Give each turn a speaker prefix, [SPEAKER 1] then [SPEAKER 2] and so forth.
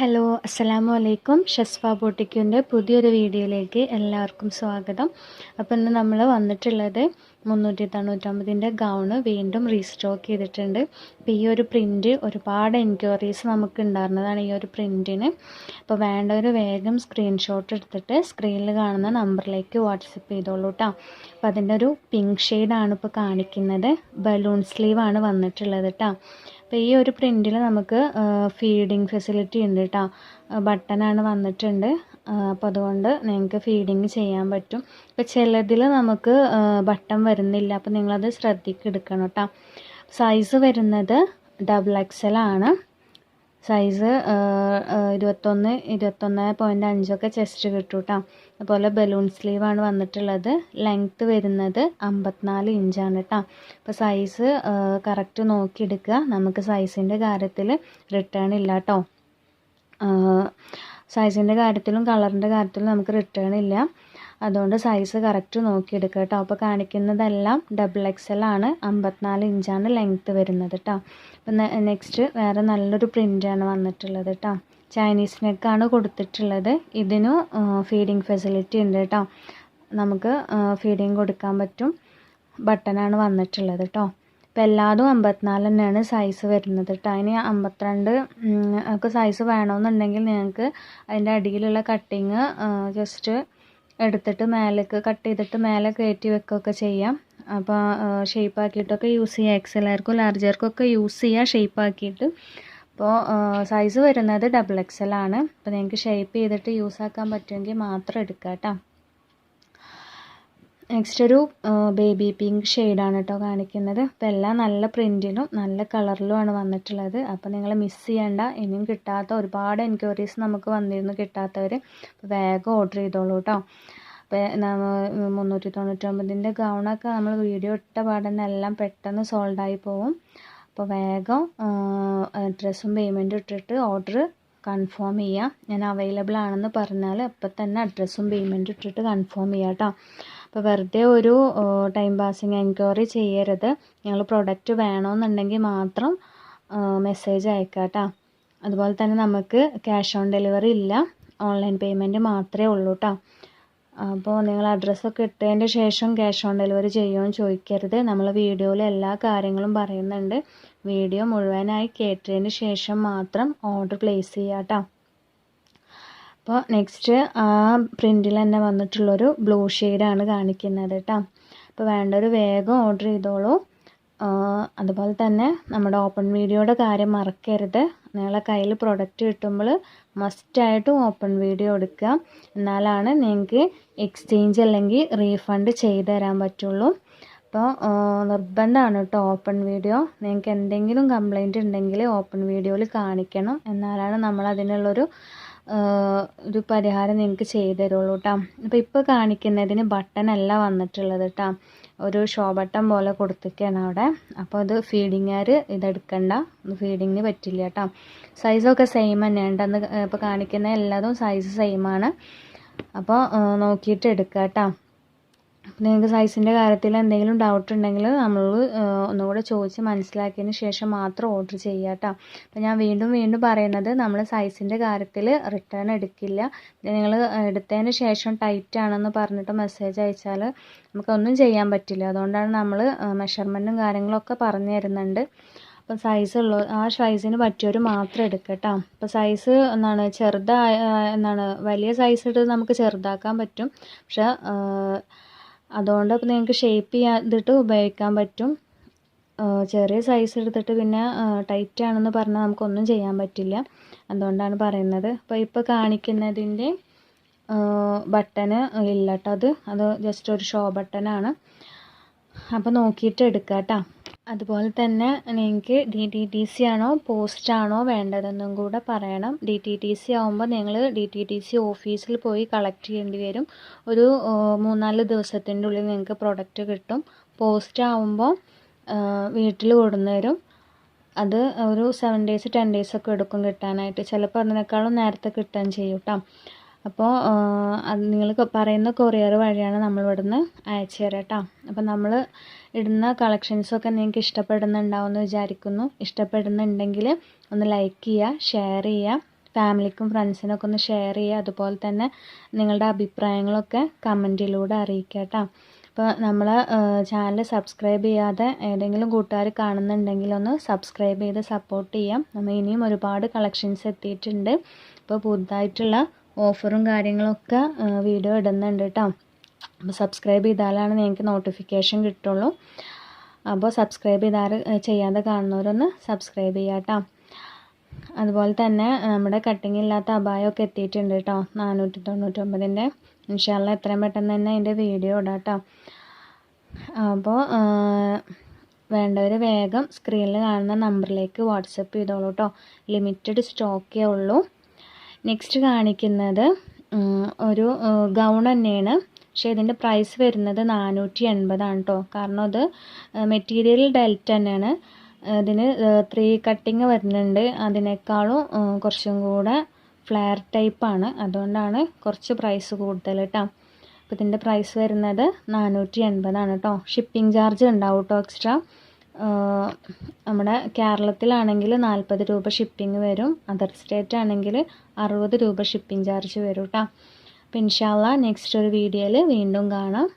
[SPEAKER 1] Hello അസ്സലാമു അലൈക്കും ഷസ്ഫ ബോട്ടിക്കിന്റെ പുതിയൊരു വീഡിയോയിലേക്ക് എല്ലാവർക്കും സ്വാഗതം. അപ്പോൾ ഇന്ന് നമ്മൾ വന്നിട്ടുള്ളത് മുന്നൂറ്റി തൊണ്ണൂറ്റൊമ്പതിന്റെ ഗൗണ് വീണ്ടും റീസ്റ്റോക്ക് ചെയ്തിട്ടുണ്ട്. അപ്പോൾ ഈ ഒരു പ്രിന്റ് ഒരുപാട് എൻക്വയറീസ് നമുക്ക് ഉണ്ടായിരുന്നതാണ് ഈ ഒരു പ്രിന്റിന് അപ്പോൾ വേണ്ടവർ വേഗം സ്ക്രീൻഷോട്ട് എടുത്തിട്ട് സ്ക്രീനിൽ കാണുന്ന നമ്പറിലേക്ക് വാട്സപ്പ് ചെയ്തോളൂ കേട്ടോ അപ്പോൾ അതിന്റെ ഒരു പിങ്ക് ഷെയ്ഡാണ് ഇപ്പോൾ കാണിക്കുന്നത്. ബലൂൺ സ്ലീവാണ് വന്നിട്ടുള്ളത് കേട്ടോ അപ്പോൾ ഈ ഒരു പ്രിന്റിൽ നമുക്ക് ഫീഡിങ് ഫെസിലിറ്റി ഉണ്ട് കേട്ടോ ബട്ടണാണ് വന്നിട്ടുണ്ട്. അപ്പോൾ അതുകൊണ്ട് നിങ്ങൾക്ക് ഫീഡിങ് ചെയ്യാൻ പറ്റും. ഇപ്പോൾ ചിലതിൽ നമുക്ക് ബട്ടൺ വരുന്നില്ല. അപ്പോൾ നിങ്ങളത് ശ്രദ്ധിക്കെടുക്കണം കേട്ടോ സൈസ് വരുന്നത് ഡബിൾ എക്സൽ ആണ്. സൈസ് ഇരുപത്തൊന്ന് ഇരുപത്തൊന്ന് പോയിന്റ് അഞ്ചൊക്കെ ചെസ്റ്റ് കിട്ടും കേട്ടോ അതുപോലെ ബലൂൺ സ്ലീവാണ് വന്നിട്ടുള്ളത്. ലെങ്ത്ത് വരുന്നത് അമ്പത്തിനാല് ഇഞ്ചാണ് കേട്ടോ അപ്പോൾ സൈസ് കറക്റ്റ് നോക്കിയെടുക്കുക. നമുക്ക് സൈസിന്റെ കാര്യത്തിൽ റിട്ടേൺ ഇല്ല കേട്ടോ സൈസിന്റെ കാര്യത്തിലും കളറിന്റെ കാര്യത്തിലും നമുക്ക് റിട്ടേൺ ഇല്ല. അതുകൊണ്ട് സൈസ് കറക്റ്റ് നോക്കിയെടുക്കുക കേട്ടോ അപ്പോൾ കാണിക്കുന്നതെല്ലാം ഡബിൾ എക്സൽ ആണ്. അമ്പത്തിനാല് ഇഞ്ചാണ് ലെങ്ത്ത് വരുന്നത് കേട്ടോ അപ്പം നെക്സ്റ്റ് വേറെ നല്ലൊരു പ്രിന്റാണ് വന്നിട്ടുള്ളത് കേട്ടോ ചൈനീസ് നെക്കാണ് കൊടുത്തിട്ടുള്ളത്. ഇതിനു ഫീഡിങ് ഫെസിലിറ്റി ഉണ്ട് കേട്ടോ നമുക്ക് ഫീഡിങ് കൊടുക്കാൻ പറ്റും ബട്ടനാണ് വന്നിട്ടുള്ളത് കേട്ടോ അപ്പോൾ എല്ലാതും അമ്പത്തിനാല് തന്നെയാണ് സൈസ് വരുന്നത് കേട്ടോ അതിന് അമ്പത്തിരണ്ട് ഒക്കെ സൈസ് വേണമെന്നുണ്ടെങ്കിൽ നിങ്ങൾക്ക് അതിന്റെ അടിയിലുള്ള കട്ടിങ് ജസ്റ്റ് എടുത്തിട്ട് മേലേക്ക് കട്ട് ചെയ്തിട്ട് മേലെ കയറ്റി വെക്കുകയൊക്കെ ചെയ്യാം. അപ്പോൾ ഷേപ്പ് ആക്കിയിട്ടൊക്കെ യൂസ് ചെയ്യാം. എക്സലാർക്കും ലാർജർക്കും ഒക്കെ യൂസ് ചെയ്യാം ഷേപ്പ് ആക്കിയിട്ട്. അപ്പോൾ സൈസ് വരുന്നത് ഡബിൾ എക്സൽ ആണ്. അപ്പോൾ നിങ്ങൾക്ക് ഷേപ്പ് ചെയ്തിട്ട് യൂസ് ആക്കാൻ പറ്റുമെങ്കിൽ മാത്രം എടുക്കുക കേട്ടോ നെക്സ്റ്റ് ഒരു ബേബി പിങ്ക് ഷെയ്ഡാണ് കേട്ടോ കാണിക്കുന്നത്. അപ്പോൾ എല്ലാം നല്ല പ്രിന്റിലും നല്ല കളറിലുമാണ് വന്നിട്ടുള്ളത്. അപ്പോൾ നിങ്ങൾ മിസ് ചെയ്യേണ്ട. ഇനിയും കിട്ടാത്ത ഒരുപാട് എൻക്വയറീസ് നമുക്ക് വന്നിരുന്നു കിട്ടാത്തവർ വേഗം ഓർഡർ ചെയ്തോളൂ കേട്ടോ അപ്പോൾ മുന്നൂറ്റി തൊണ്ണൂറ്റൊമ്പതിന്റെ ഗൗണൊക്കെ നമ്മൾ വീഡിയോ ഇട്ട പാടന്നെ എല്ലാം പെട്ടെന്ന് സോൾഡ് ആയി പോവും. അപ്പോൾ വേഗം അഡ്രസ്സും പേയ്മെന്റും ഇട്ടിട്ട് ഓർഡർ കൺഫേം ചെയ്യുക ഞാൻ അവൈലബിൾ ആണെന്ന് പറഞ്ഞാൽ അപ്പം തന്നെ അഡ്രസ്സും പേയ്മെന്റും ഇട്ടിട്ട് കൺഫേം ചെയ്യാം കേട്ടോ അപ്പോൾ വെറുതെ ഒരു ടൈം പാസിങ് എൻക്വയറി ചെയ്യരുത്. ഞങ്ങൾ പ്രൊഡക്റ്റ് വേണമെന്നുണ്ടെങ്കിൽ മാത്രം മെസ്സേജ് അയക്കാം അതുപോലെ തന്നെ നമുക്ക് ക്യാഷ് ഓൺ ഡെലിവറി ഇല്ല. ഓൺലൈൻ പേയ്മെന്റ് മാത്രമേ ഉള്ളൂ കേട്ടോ അപ്പോൾ നിങ്ങൾ അഡ്രസ്സൊക്കെ ഇട്ടതിന്റെ ശേഷം ക്യാഷ് ഓൺ ഡെലിവറി ചെയ്യുമെന്ന് ചോദിക്കരുത്. നമ്മൾ വീഡിയോയിൽ എല്ലാ കാര്യങ്ങളും പറയുന്നുണ്ട്. വീഡിയോ മുഴുവനായി കേട്ടതിന് ശേഷം മാത്രം ഓർഡർ പ്ലേസ് ചെയ്യാം കേട്ടോ അപ്പോൾ നെക്സ്റ്റ് ആ പ്രിന്റിൽ തന്നെ വന്നിട്ടുള്ളൊരു ബ്ലൂ ഷെയ്ഡാണ് കാണിക്കുന്നത് കേട്ടോ അപ്പോൾ വേണ്ടൊരു വേഗം ഓർഡർ ചെയ്തോളൂ. അതുപോലെ തന്നെ നമ്മുടെ ഓപ്പൺ വീഡിയോയുടെ കാര്യം മറക്കരുത്. നിങ്ങളെ കയ്യിൽ പ്രൊഡക്റ്റ് കിട്ടുമ്പോൾ മസ്റ്റായിട്ടും ഓപ്പൺ വീഡിയോ എടുക്കുക. എന്നാലാണ് നിങ്ങൾക്ക് എക്സ്ചേഞ്ച് അല്ലെങ്കിൽ റീഫണ്ട് ചെയ്ത് തരാൻ പറ്റുള്ളൂ. അപ്പോൾ നിർബന്ധമാണ് കേട്ടോ ഓപ്പൺ വീഡിയോ നിങ്ങൾക്ക് എന്തെങ്കിലും കംപ്ലൈന്റ് ഉണ്ടെങ്കിൽ ഓപ്പൺ വീഡിയോയിൽ കാണിക്കണം. എന്നാലാണ് നമ്മൾ അതിനുള്ളൊരു ഒരു പരിഹാരം നിങ്ങൾക്ക് ചെയ്തു തരുള്ളൂ കേട്ടോ അപ്പോൾ ഇപ്പോൾ കാണിക്കുന്നതിന് ബട്ടൺ അല്ല വന്നിട്ടുള്ളത് കേട്ടോ ഒരു ഷോ ബട്ടൺ പോലെ കൊടുത്തിരിക്കുകയാണ് അവിടെ. അപ്പോൾ അത് ഫീഡിങ്ങുകാർ ഇതെടുക്കണ്ട. ഫീഡിങ്ങിന് പറ്റില്ല കേട്ടോ സൈസൊക്കെ സെയിം തന്നെയാണ് അന്ന് ഇപ്പോൾ കാണിക്കുന്ന എല്ലാതും സൈസ് സെയിമാണ് അപ്പോൾ നോക്കിയിട്ട് എടുക്കുക കേട്ടോ നിങ്ങൾക്ക് സൈസിന്റെ കാര്യത്തിൽ എന്തെങ്കിലും ഡൗട്ട് ഉണ്ടെങ്കിൽ നമ്മൾ ഒന്നുകൂടെ ചോദിച്ച് മനസ്സിലാക്കിയതിന് ശേഷം മാത്രം ഓർഡർ ചെയ്യുക കേട്ടോ അപ്പോൾ ഞാൻ വീണ്ടും വീണ്ടും പറയുന്നത് നമ്മൾ സൈസിന്റെ കാര്യത്തിൽ റിട്ടേൺ എടുക്കില്ല. നിങ്ങൾ എടുത്തതിന് ശേഷം ടൈറ്റ് ആണെന്ന് പറഞ്ഞിട്ട് മെസ്സേജ് അയച്ചാൽ നമുക്കൊന്നും ചെയ്യാൻ പറ്റില്ല. അതുകൊണ്ടാണ് നമ്മൾ മെഷർമെന്റും കാര്യങ്ങളൊക്കെ പറഞ്ഞു തരുന്നുണ്ട്. അപ്പോൾ സൈസ് ഉള്ള ആ സൈസിന് പറ്റിയവർ മാത്രം എടുക്കുക കേട്ടോ അപ്പോൾ സൈസ് എന്താണ് ചെറുതായ എന്താണ് വലിയ സൈസ് എടുത്ത് നമുക്ക് ചെറുതാക്കാൻ പറ്റും. പക്ഷേ അതുകൊണ്ട് അപ്പോൾ നിങ്ങൾക്ക് ഷേപ്പ് ചെയ്തിട്ട് ഉപയോഗിക്കാൻ പറ്റും. ചെറിയ സൈസ് എടുത്തിട്ട് പിന്നെ ടൈറ്റ് ആണെന്ന് പറഞ്ഞാൽ നമുക്കൊന്നും ചെയ്യാൻ പറ്റില്ല. അതുകൊണ്ടാണ് പറയുന്നത്. അപ്പോൾ ഇപ്പോൾ കാണിക്കുന്നതിന്റെ ബട്ടന് ഇല്ല കേട്ടോ അത്. അത് ജസ്റ്റ് ഒരു ഷോ ബട്ടനാണ് അപ്പോൾ നോക്കിയിട്ട് എടുക്കാം കേട്ടോ അതുപോലെ തന്നെ നിങ്ങൾക്ക് ഡി ടി ടി സി ആണോ പോസ്റ്റ് ആണോ വേണ്ടതെന്നും കൂടെ പറയണം. ഡി ടി ടി സി ആകുമ്പോൾ നിങ്ങൾ ഡി ടി ടി സി ഓഫീസിൽ പോയി കളക്ട് ചെയ്യേണ്ടി വരും. ഒരു മൂന്നാൽ ദിവസത്തിന്റെ ഉള്ളിൽ നിങ്ങൾക്ക് പ്രൊഡക്റ്റ് കിട്ടും. പോസ്റ്റ് ആകുമ്പോൾ വീട്ടിൽ കൊണ്ടുവന്ന് അത് ഒരു സെവൻ ഡേയ്സ് ടെൻ ഡേയ്സ് ഒക്കെ എടുക്കും കിട്ടാനായിട്ട്. ചിലപ്പോൾ അതിനേക്കാളും നേരത്തെ കിട്ടാൻ ചെയ്യും കേട്ടോ അപ്പോൾ അത് നിങ്ങൾ പറയുന്ന കൊറിയർ വഴിയാണ് നമ്മൾ ഇവിടുന്ന് അയച്ചു തരാം കേട്ടോ അപ്പോൾ നമ്മൾ ഇടുന്ന കളക്ഷൻസൊക്കെ നിങ്ങൾക്ക് ഇഷ്ടപ്പെടുന്നുണ്ടാവുമെന്ന് വിചാരിക്കുന്നു. ഇഷ്ടപ്പെടുന്നുണ്ടെങ്കിൽ ഒന്ന് ലൈക്ക് ചെയ്യുക ഷെയർ ചെയ്യുക ഫാമിലിക്കും ഫ്രണ്ട്സിനൊക്കെ ഒന്ന് ഷെയർ ചെയ്യുക അതുപോലെ തന്നെ നിങ്ങളുടെ അഭിപ്രായങ്ങളൊക്കെ കമന്റിലൂടെ അറിയിക്കുക കേട്ടോ അപ്പോൾ നമ്മൾ ചാനൽ സബ്സ്ക്രൈബ് ചെയ്യാതെ ഏതെങ്കിലും കൂട്ടുകാർ കാണുന്നുണ്ടെങ്കിൽ ഒന്ന് സബ്സ്ക്രൈബ് ചെയ്ത് സപ്പോർട്ട് ചെയ്യാം. നമ്മൾ ഇനിയും ഒരുപാട് കളക്ഷൻസ് എത്തിയിട്ടുണ്ട്. ഇപ്പോൾ പുതുതായിട്ടുള്ള ഓഫറും കാര്യങ്ങളൊക്കെ വീഡിയോ ഇടുന്നുണ്ട് കേട്ടോ അപ്പോൾ സബ്സ്ക്രൈബ് ചെയ്താലാണ് നിങ്ങൾക്ക് നോട്ടിഫിക്കേഷൻ കിട്ടുള്ളൂ. അപ്പോൾ സബ്സ്ക്രൈബ് ചെയ്താൽ ചെയ്യാതെ കാണുന്നവരൊന്ന് സബ്സ്ക്രൈബ് ചെയ്യാം കേട്ടോ അതുപോലെ തന്നെ നമ്മുടെ കട്ടിങ് ഇല്ലാത്ത അപായമൊക്കെ എത്തിയിട്ടുണ്ട് കേട്ടോ നാനൂറ്റി തൊണ്ണൂറ്റൊമ്പതിന്റെ ഇൻഷാല്ല എത്രയും പെട്ടെന്ന് തന്നെ അതിന്റെ വീഡിയോ ഇടാം കേട്ടോ അപ്പോൾ വേണ്ടവർ വേഗം സ്ക്രീനിൽ കാണുന്ന നമ്പറിലേക്ക് വാട്സപ്പ് ചെയ്തോളൂ കേട്ടോ ലിമിറ്റഡ് സ്റ്റോക്കേ ഉള്ളൂ. നെക്സ്റ്റ് കാണിക്കുന്നത് ഒരു ഗൗൺ തന്നെയാണ്. പക്ഷേ ഇതിന്റെ പ്രൈസ് വരുന്നത് നാനൂറ്റി എൺപതാണ് കേട്ടോ കാരണം അത് മെറ്റീരിയൽ ഡെൽറ്റ് തന്നെയാണ്. ഇതിന് ത്രീ കട്ടിങ് വരുന്നുണ്ട്. അതിനേക്കാളും കുറച്ചും കൂടെ ഫ്ലെയർ ടൈപ്പാണ് അതുകൊണ്ടാണ് കുറച്ച് പ്രൈസ് കൂടുതൽ കേട്ടോ അപ്പോൾ ഇതിന്റെ പ്രൈസ് വരുന്നത് നാനൂറ്റി എൺപതാണ് കേട്ടോ ഷിപ്പിംഗ് ചാർജ് ഉണ്ടാവും കേട്ടോ എക്സ്ട്രാ നമ്മുടെ കേരളത്തിലാണെങ്കിൽ നാൽപ്പത് രൂപ ഷിപ്പിംഗ് വരും. അതർ സ്റ്റേറ്റ് ആണെങ്കിൽ അറുപത് രൂപ ഷിപ്പിംഗ് ചാർജ് വരും കേട്ടോ അപ്പോൾ ഇൻഷാല്ല നെക്സ്റ്റ് ഒരു വീഡിയോയിൽ വീണ്ടും കാണാം.